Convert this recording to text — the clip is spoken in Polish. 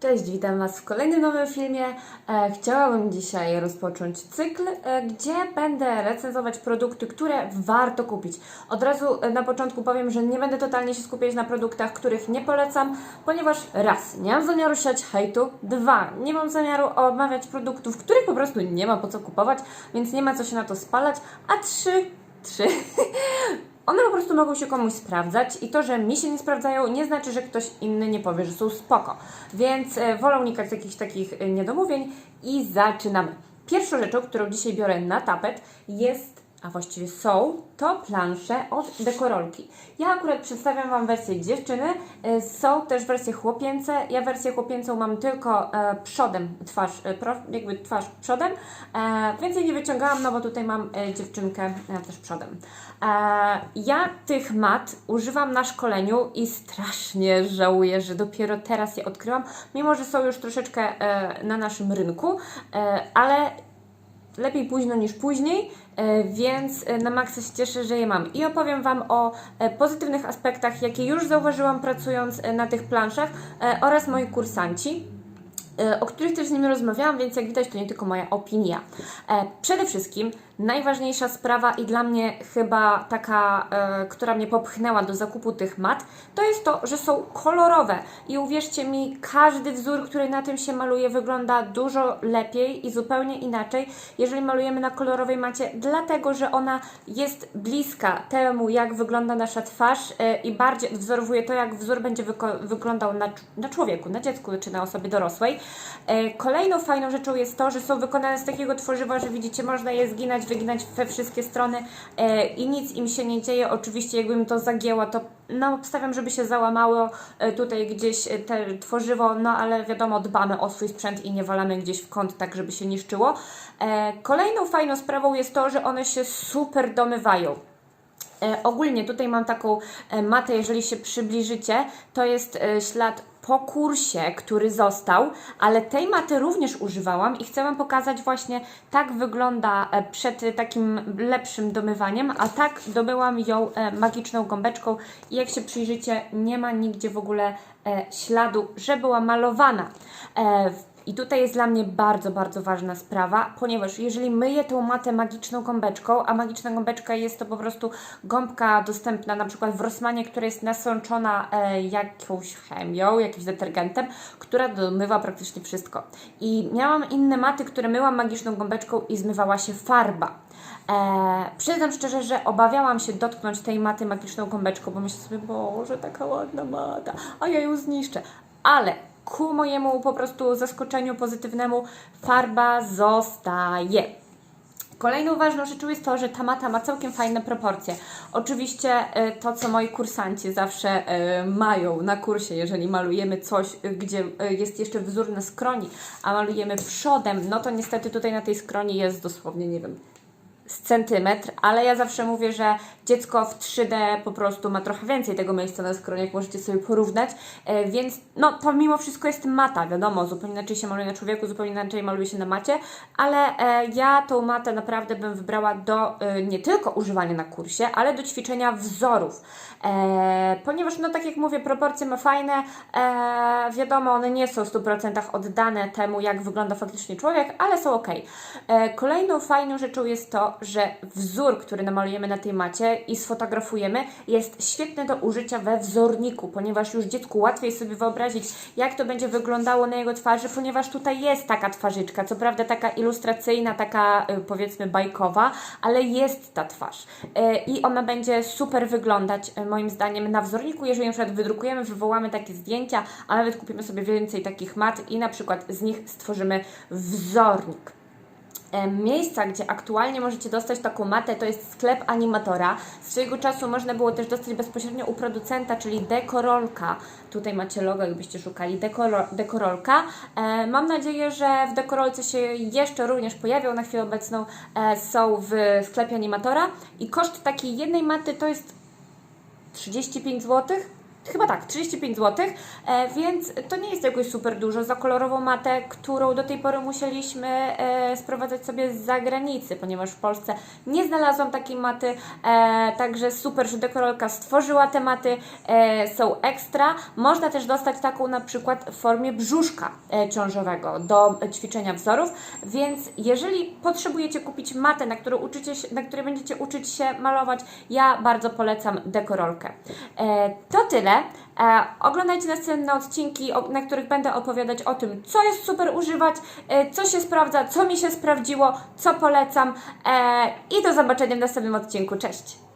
Cześć, witam Was w kolejnym nowym filmie. E, chciałabym dzisiaj rozpocząć cykl, e, gdzie będę recenzować produkty, które warto kupić. Od razu e, na początku powiem, że nie będę totalnie się skupiać na produktach, których nie polecam, ponieważ raz, nie mam zamiaru siać hejtu, dwa, nie mam zamiaru omawiać produktów, których po prostu nie ma po co kupować, więc nie ma co się na to spalać, a trzy, trzy, one po prostu mogą się komuś sprawdzać i to, że mi się nie sprawdzają, nie znaczy, że ktoś inny nie powie, że są spoko. Więc e, wolę unikać jakichś takich e, niedomówień i zaczynamy. Pierwszą rzeczą, którą dzisiaj biorę na tapet jest, a właściwie są, to plansze od Dekorolki. Ja akurat przedstawiam Wam wersję dziewczyny, e, są też wersje chłopięce. Ja wersję chłopięcą mam tylko e, przodem twarz, e, jakby twarz przodem, e, więcej nie wyciągałam, no bo tutaj mam dziewczynkę też przodem. Ja tych mat używam na szkoleniu i strasznie żałuję, że dopiero teraz je odkryłam, mimo że są już troszeczkę na naszym rynku, ale lepiej późno niż później, e, więc e, na maksa się cieszę, że je mam. I opowiem Wam o e, pozytywnych aspektach, jakie już zauważyłam pracując na tych planszach oraz moi kursanci o których też z nimi rozmawiałam, więc jak widać, to nie tylko moja opinia. Przede wszystkim najważniejsza sprawa i dla mnie chyba taka, e, która mnie popchnęła do zakupu tych mat, to jest to, że są kolorowe. I uwierzcie mi, każdy wzór, który na tym się maluje, wygląda dużo lepiej i zupełnie inaczej, jeżeli malujemy na kolorowej macie, dlatego że ona jest bliska temu, jak wygląda nasza twarz e, i bardziej wzorowuje to, jak wzór będzie wyglądał na, na człowieku, na dziecku czy na osobie dorosłej. E, Kolejną fajną rzeczą jest to, że są wykonane z takiego tworzywa, że widzicie, można je zginać, wyginać we wszystkie strony e, i nic im się nie dzieje. Oczywiście, jakbym to zagięła, to no, obstawiam, żeby się załamało e, tutaj gdzieś e, te tworzywo, no ale wiadomo, dbamy o swój sprzęt i nie walamy gdzieś w kąt, tak żeby się niszczyło. E, Kolejną fajną sprawą jest to, że one się super domywają. E, ogólnie tutaj mam taką e, matę, jeżeli się przybliżycie, to jest e, ślad po kursie, który został, ale tej maty również używałam i chcę Wam pokazać właśnie tak wygląda przed takim lepszym domywaniem, a tak domyłam ją magiczną gąbeczką i jak się przyjrzycie, nie ma nigdzie w ogóle śladu, że była malowana. E, i tutaj jest dla mnie bardzo, bardzo ważna sprawa, ponieważ jeżeli myję tą matę magiczną gąbeczką, a magiczna gąbeczka jest to po prostu gąbka dostępna na przykład w Rossmanie, która jest nasączona e, jakąś chemią, jakimś detergentem, która domywa praktycznie wszystko. I miałam inne maty, które myłam magiczną gąbeczką i zmywała się farba. E, przyznam szczerze, że obawiałam się dotknąć tej maty magiczną gąbeczką, bo myślę sobie, boże, taka ładna mata, a ja ją zniszczę. Ale ku mojemu po prostu zaskoczeniu pozytywnemu farba zostaje. Kolejną ważną rzeczą jest to, że ta mata ma całkiem fajne proporcje. Oczywiście e, to, co moi kursanci zawsze e, mają na kursie, jeżeli malujemy coś, e, gdzie jest jeszcze wzór na skroni, a malujemy przodem, no to niestety tutaj na tej skroni jest dosłownie, nie wiem, z centymetr, ale ja zawsze mówię, że dziecko w 3D po prostu ma trochę więcej tego miejsca na skronie, jak możecie sobie porównać, e, więc no to mimo wszystko jest mata, wiadomo, zupełnie inaczej się maluje na człowieku, zupełnie inaczej maluje się na macie, ale e, ja tą matę naprawdę bym wybrała do e, nie tylko używania na kursie, ale do ćwiczenia wzorów, ponieważ no tak jak mówię, proporcje ma fajne, wiadomo, one nie są w 100% oddane temu, jak wygląda faktycznie człowiek, ale są ok. Kolejną fajną rzeczą jest to, że wzór, który namalujemy na tej macie i sfotografujemy, jest świetny do użycia we wzorniku, ponieważ już dziecku łatwiej sobie wyobrazić, jak to będzie wyglądało na jego twarzy, ponieważ tutaj jest taka twarzyczka, co prawda taka ilustracyjna, taka y, powiedzmy bajkowa, ale jest ta twarz. Y, I ona będzie super wyglądać, y, moim zdaniem, na wzorniku, jeżeli na przykład wydrukujemy, wywołamy takie zdjęcia, a nawet kupimy sobie więcej takich mat i na przykład z nich stworzymy wzornik. E, Miejsca, gdzie aktualnie możecie dostać taką matę, to jest sklep animatora. Swojego czasu można było też dostać bezpośrednio u producenta, czyli Dekorolka. Tutaj macie logo, jakbyście szukali Dekoro, Dekorolka. E, mam nadzieję, że w Dekorolce się jeszcze również pojawią. Na chwilę obecną e, są w sklepie animatora. I koszt takiej jednej maty to jest 35 zł. Chyba tak, 35 zł, e, więc to nie jest jakoś super dużo za kolorową matę, którą do tej pory musieliśmy e, sprowadzać sobie z zagranicy, ponieważ w Polsce nie znalazłam takiej maty, e, także super, że Dekorolka stworzyła te maty, są ekstra. Można też dostać taką na przykład w formie brzuszka ciążowego do ćwiczenia wzorów, więc jeżeli potrzebujecie kupić matę, na, uczycie się, na której będziecie uczyć się malować, ja bardzo polecam Dekorolkę. To tyle. E, oglądajcie następne odcinki, na których będę opowiadać o tym, co jest super używać, e, co się sprawdza, co mi się sprawdziło, co polecam. E, I do zobaczenia w następnym odcinku. Cześć!